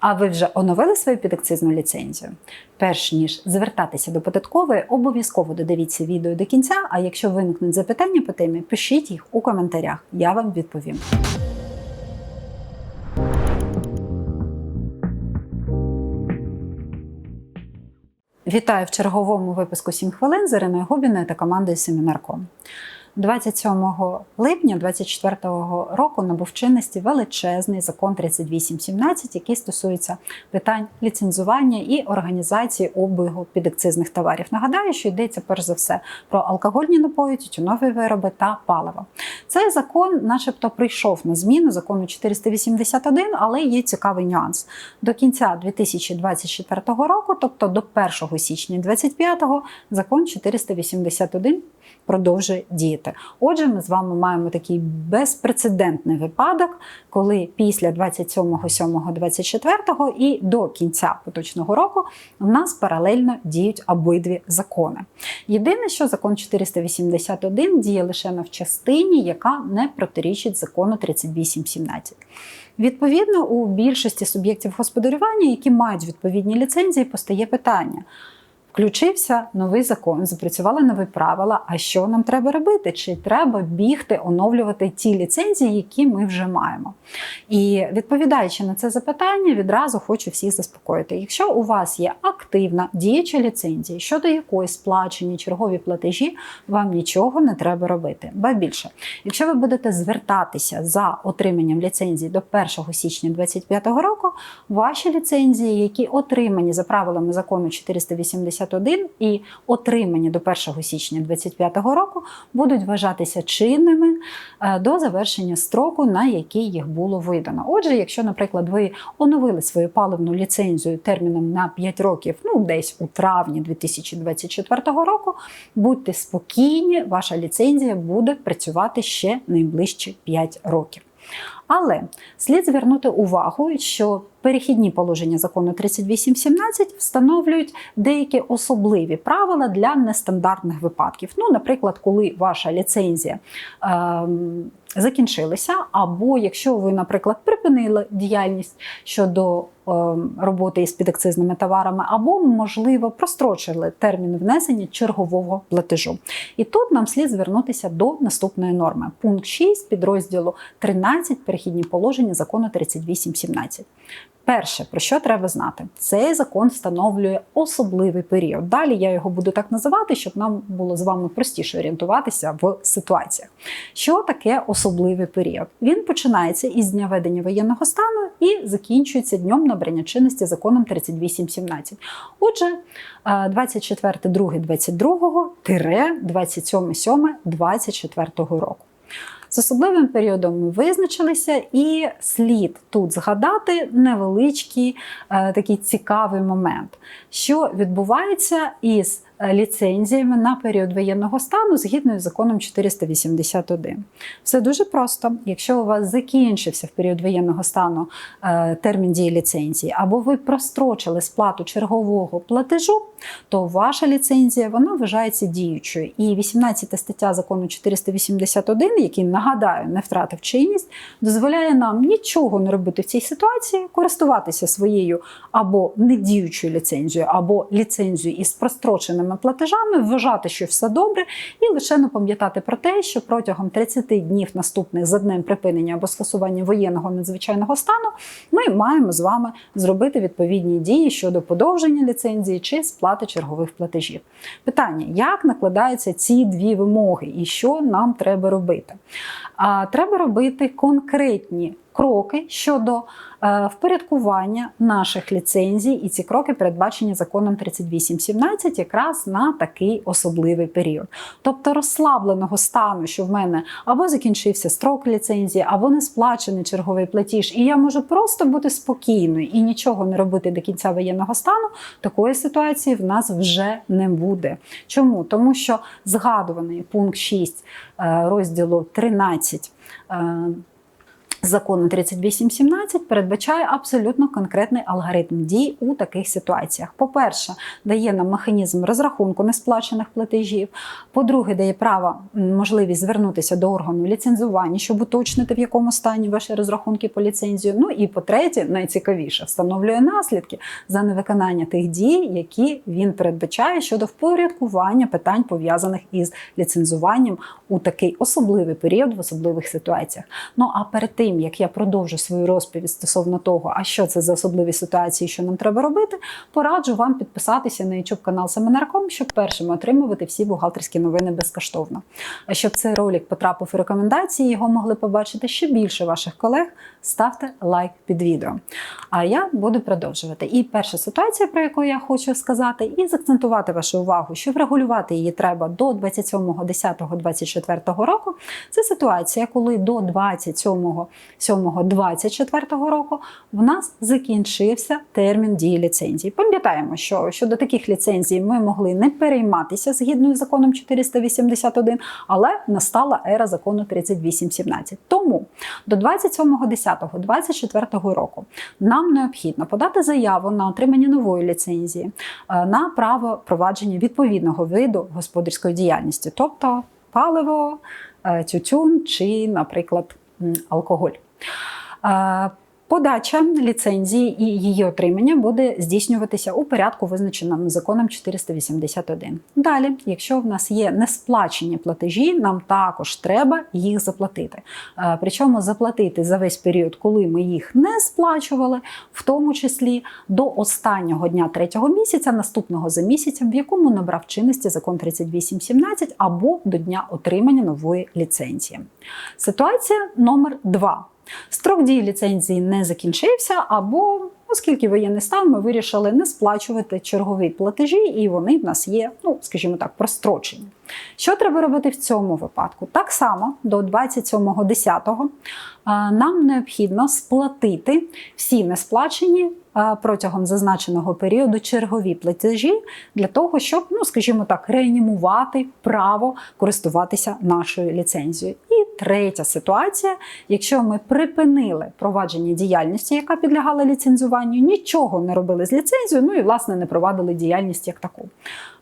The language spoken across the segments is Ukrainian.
А ви вже оновили свою підакцизну ліцензію? Перш ніж звертатися до податкової, обов'язково додивіться відео до кінця. А якщо виникнуть запитання по темі, пишіть їх у коментарях. Я вам відповім. Вітаю в черговому випуску «7 хвилин з Іриною Губіною та командою Семінарком. 27 липня 2024 року набув чинності величезний закон 3817, який стосується питань ліцензування і організації обігу підакцизних товарів. Нагадаю, що йдеться перш за все про алкогольні напої, тютюнові вироби та паливо. Цей закон, начебто, прийшов на зміну закону 481, але є цікавий нюанс. До кінця 2024 року, тобто до 1 січня 2025, закон 481 продовжує діяти. Отже, ми з вами маємо такий безпрецедентний випадок, коли після 27.07.24 і до кінця поточного року в нас паралельно діють обидві закони. Єдине, що закон 481 діє лише на в частині, яка не протирічить закону 3817. Відповідно, у більшості суб'єктів господарювання, які мають відповідні ліцензії, постає питання. Включився новий закон, запрацювали нові правила. А що нам треба робити? Чи треба бігти, оновлювати ті ліцензії, які ми вже маємо? І відповідаючи на це запитання, відразу хочу всіх заспокоїти. Якщо у вас є активна діюча ліцензія, щодо якої сплачені чергові платежі, вам нічого не треба робити. Ба більше, якщо ви будете звертатися за отриманням ліцензії до 1 січня 2025 року, ваші ліцензії, які отримані за правилами закону 480 51 і отримані до 1 січня 2025 року будуть вважатися чинними е, до завершення строку, на який їх було видано. Отже, якщо, наприклад, ви оновили свою паливну ліцензію терміном на 5 років, ну десь у травні 2024 року, будьте спокійні, ваша ліцензія буде працювати ще найближчі 5 років. Але слід звернути увагу, що перехідні положення закону 3817 встановлюють деякі особливі правила для нестандартних випадків. Ну, наприклад, коли ваша ліцензія е, закінчилася, або якщо ви, наприклад, припинили діяльність щодо роботи із підакцизними товарами, або, можливо, прострочили термін внесення чергового платежу. І тут нам слід звернутися до наступної норми. Пункт 6 підрозділу 13 перехідні положення закону 3817. Перше, про що треба знати, цей закон встановлює особливий період. Далі я його буду так називати, щоб нам було з вами простіше орієнтуватися в ситуаціях. Що таке особливий період? Він починається із дня ведення воєнного стану і закінчується днем набрання чинності законом 3817. Отже, 24.2.22 27.7.24 року. З особливим періодом ми визначилися, і слід тут згадати невеличкий е, такий цікавий момент, що відбувається із Е, ліцензіями на період воєнного стану згідно з законом 481. Все дуже просто. Якщо у вас закінчився в період воєнного стану е, термін дії ліцензії, або ви прострочили сплату чергового платежу, то ваша ліцензія вона вважається діючою. І 18 стаття закону 481, який нагадаю, не втратив чинність, дозволяє нам нічого не робити в цій ситуації, користуватися своєю або недіючою ліцензією, або ліцензією із простроченими останніми платежами, вважати, що все добре, і лише не пам'ятати про те, що протягом 30 днів наступних за днем припинення або скасування воєнного надзвичайного стану ми маємо з вами зробити відповідні дії щодо подовження ліцензії чи сплати чергових платежів. Питання: як накладаються ці дві вимоги і що нам треба робити? А треба робити конкретні кроки щодо е, впорядкування наших ліцензій, і ці кроки передбачені законом 3817 якраз на такий особливий період. Тобто розслабленого стану, що в мене або закінчився строк ліцензії, або не сплачений черговий платіж, і я можу просто бути спокійною і нічого не робити до кінця воєнного стану, такої ситуації в нас вже не буде. Чому? Тому що згадуваний пункт 6 е, розділу 13 закону 3817 передбачає абсолютно конкретний алгоритм дій у таких ситуаціях. По-перше, дає нам механізм розрахунку несплачених платежів. По-друге, дає право можливість звернутися до органу ліцензування, щоб уточнити, в якому стані ваші розрахунки по ліцензію. Ну і по-третє, найцікавіше, встановлює наслідки за невиконання тих дій, які він передбачає щодо впорядкування питань пов'язаних із ліцензуванням у такий особливий період в особливих ситуаціях. Ну а перед тим як я продовжу свою розповідь стосовно того, а що це за особливі ситуації, що нам треба робити, пораджу вам підписатися на YouTube канал Семенарком, щоб першими отримувати всі бухгалтерські новини безкоштовно. А щоб цей ролик потрапив у рекомендації, його могли побачити ще більше ваших колег. Ставте лайк під відео. А я буду продовжувати. І перша ситуація, про яку я хочу сказати, і закцентувати вашу увагу, що врегулювати її треба до 27.10.24 року. Це ситуація, коли до 27.07.24 року в нас закінчився термін дії ліцензії. Пам'ятаємо, що щодо таких ліцензій ми могли не перейматися згідно з законом 481, але настала ера закону 3817. Тому до 27.10.24 року нам необхідно подати заяву на отримання нової ліцензії е, на право провадження відповідного виду господарської діяльності, тобто паливо, е, тютюн чи, наприклад, алкоголь. Подача ліцензії і її отримання буде здійснюватися у порядку, визначеному законом 481. Далі, якщо в нас є несплачені платежі, нам також треба їх заплатити. Е, Причому заплатити за весь період, коли ми їх не сплачували, в тому числі до останнього дня третього місяця, наступного за місяцем, в якому набрав чинності закон 3817 або до дня отримання нової ліцензії. Ситуація номер 2. Строк дії ліцензії не закінчився, або, оскільки воєнний стан, ми вирішили не сплачувати чергові платежі, і вони в нас є, ну, скажімо так, прострочені. Що треба робити в цьому випадку? Так само до 27.10 а, нам необхідно сплатити всі несплачені протягом зазначеного періоду чергові платежі для того, щоб, ну скажімо так, реанімувати право користуватися нашою ліцензією. І третя ситуація: якщо ми припинили провадження діяльності, яка підлягала ліцензуванню, нічого не робили з ліцензією, ну і власне не провадили діяльність як таку.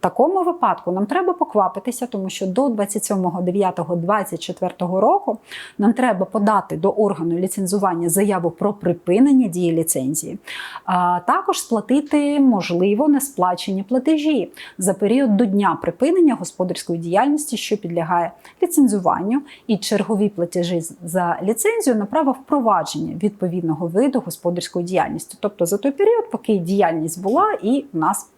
В такому випадку нам треба поквапитися, тому що до 27.09.24 року нам треба подати до органу ліцензування заяву про припинення дії ліцензії, а також сплатити, можливо, несплачені платежі за період до дня припинення господарської діяльності, що підлягає ліцензуванню, і чергові платежі за ліцензію на право впровадження відповідного виду господарської діяльності, тобто за той період, поки діяльність була, і в нас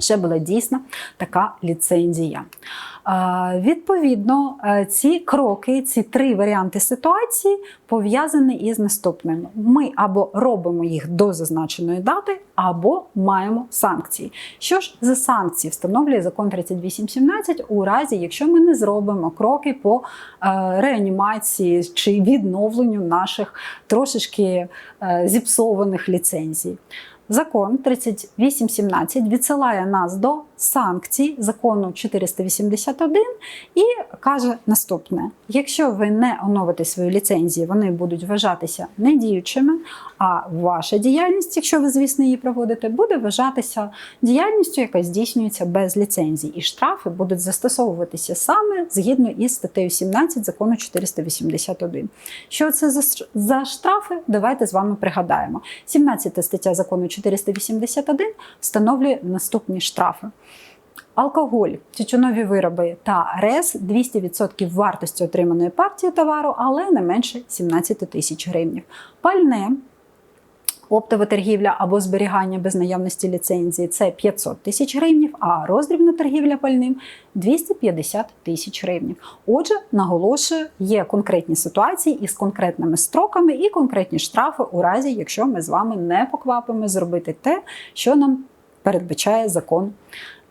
ще була дійсна така ліцензія. Відповідно, е, ці кроки, ці три варіанти ситуації пов'язані із наступним: ми або робимо їх до зазначеної дати, або маємо санкції. Що ж за санкції встановлює закон 3817 у разі, якщо ми не зробимо кроки по е, реанімації чи відновленню наших трошечки е, зіпсованих ліцензій. Закон 3817 відсилає нас до санкцій закону 481 і каже наступне: якщо ви не оновите свої ліцензії, вони будуть вважатися недіючими, а ваша діяльність, якщо ви, звісно, її проводите, буде вважатися діяльністю, яка здійснюється без ліцензій, і штрафи будуть застосовуватися саме згідно із статтею 17 закону 481. Що це за, за штрафи? Давайте з вами пригадаємо. 17 стаття закону 481 встановлює наступні штрафи. Алкоголь, тютюнові вироби та РЕС 200% вартості отриманої партії товару, але не менше 17 тисяч гривень. Пальне, оптова торгівля або зберігання без наявності ліцензії це 500 тисяч гривень, а роздрібна торгівля пальним 250 тисяч гривень. Отже, наголошую, є конкретні ситуації із конкретними строками і конкретні штрафи у разі, якщо ми з вами не поквапимо зробити те, що нам передбачає закон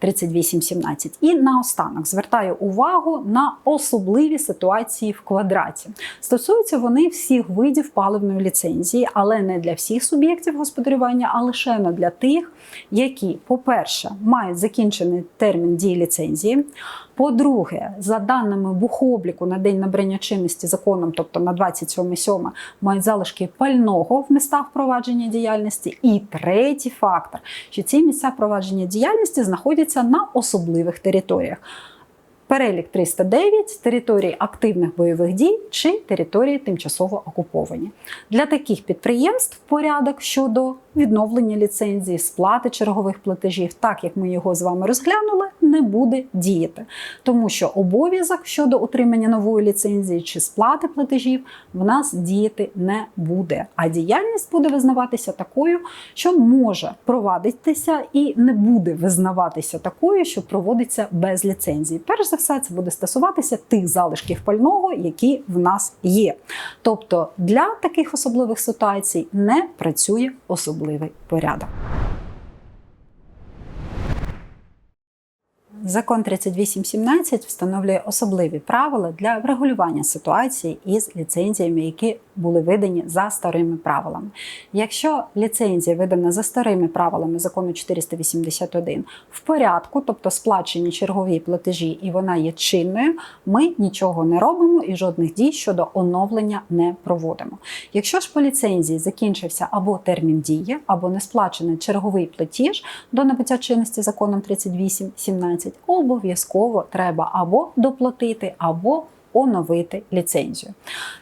3817. І наостанок звертаю увагу на особливі ситуації в квадраті. Стосуються вони всіх видів паливної ліцензії, але не для всіх суб'єктів господарювання, а лише для тих, які, по-перше, мають закінчений термін дії ліцензії. По-друге, за даними бухобліку на день набрання чинності законом, тобто на 27.7, мають залишки пального в містах провадження діяльності. І третій фактор, що ці місця провадження діяльності знаходяться на особливих територіях. Перелік 309 території активних бойових дій чи території тимчасово окуповані. Для таких підприємств порядок щодо відновлення ліцензії, сплати чергових платежів, так як ми його з вами розглянули, не буде діяти, тому що обов'язок щодо отримання нової ліцензії чи сплати платежів в нас діяти не буде. А діяльність буде визнаватися такою, що може провадитися і не буде визнаватися такою, що проводиться без ліцензії. Перш за все, це буде стосуватися тих залишків пального, які в нас є. Тобто для таких особливих ситуацій не працює особливий порядок. Закон 3817 встановлює особливі правила для врегулювання ситуації із ліцензіями, які були видані за старими правилами. Якщо ліцензія видана за старими правилами закону 481 в порядку, тобто сплачені чергові платежі, і вона є чинною, ми нічого не робимо і жодних дій щодо оновлення не проводимо. Якщо ж по ліцензії закінчився або термін дії, або не сплачений черговий платіж до набуття чинності законом 3817, обов'язково треба або доплатити, або оновити ліцензію.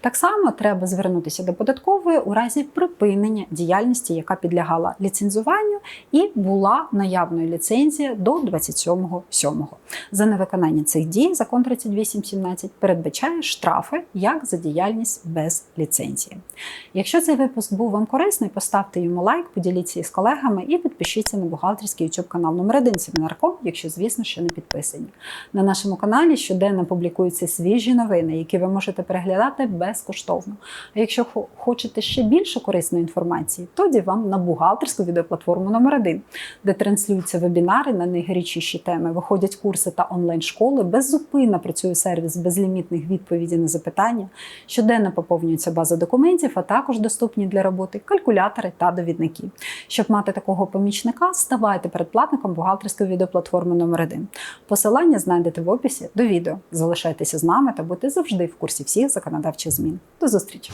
Так само треба звернутися до податкової у разі припинення діяльності, яка підлягала ліцензуванню, і була наявною ліцензія до 27.07. За невиконання цих дій закон 3817 передбачає штрафи як за діяльність без ліцензії. Якщо цей випуск був вам корисний, поставте йому лайк, поділіться із колегами і підпишіться на бухгалтерський YouTube канал номер 1 Семінарком, якщо, звісно, ще не підписані. На нашому каналі щоденно публікуються свіжі новини, які ви можете переглядати безкоштовно. А якщо хочете ще більше корисної інформації, тоді вам на бухгалтерську відеоплатформу номер 1 де транслюються вебінари на найгарячіші теми, виходять курси та онлайн-школи, беззупинно працює сервіс безлімітних відповідей на запитання, щоденно поповнюється база документів, а також доступні для роботи калькулятори та довідники. Щоб мати такого помічника, ставайте передплатником бухгалтерської відеоплатформи номер 1 Посилання знайдете в описі до відео. Залишайтеся з нами та будьте завжди в курсі всіх законодавчих змін. До зустрічі!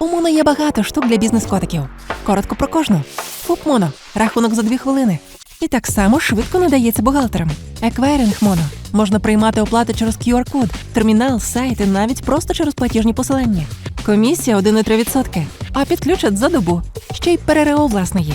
У Моно є багато штук для бізнес-котиків. Коротко про кожну. ФУП Моно. Рахунок за дві хвилини. І так само швидко надається бухгалтерам. Еквайринг Моно. Можна приймати оплати через QR-код, термінал, сайт і навіть просто через платіжні посилання. Комісія 1,3%. А підключать за добу. Ще й ПРРО власне є.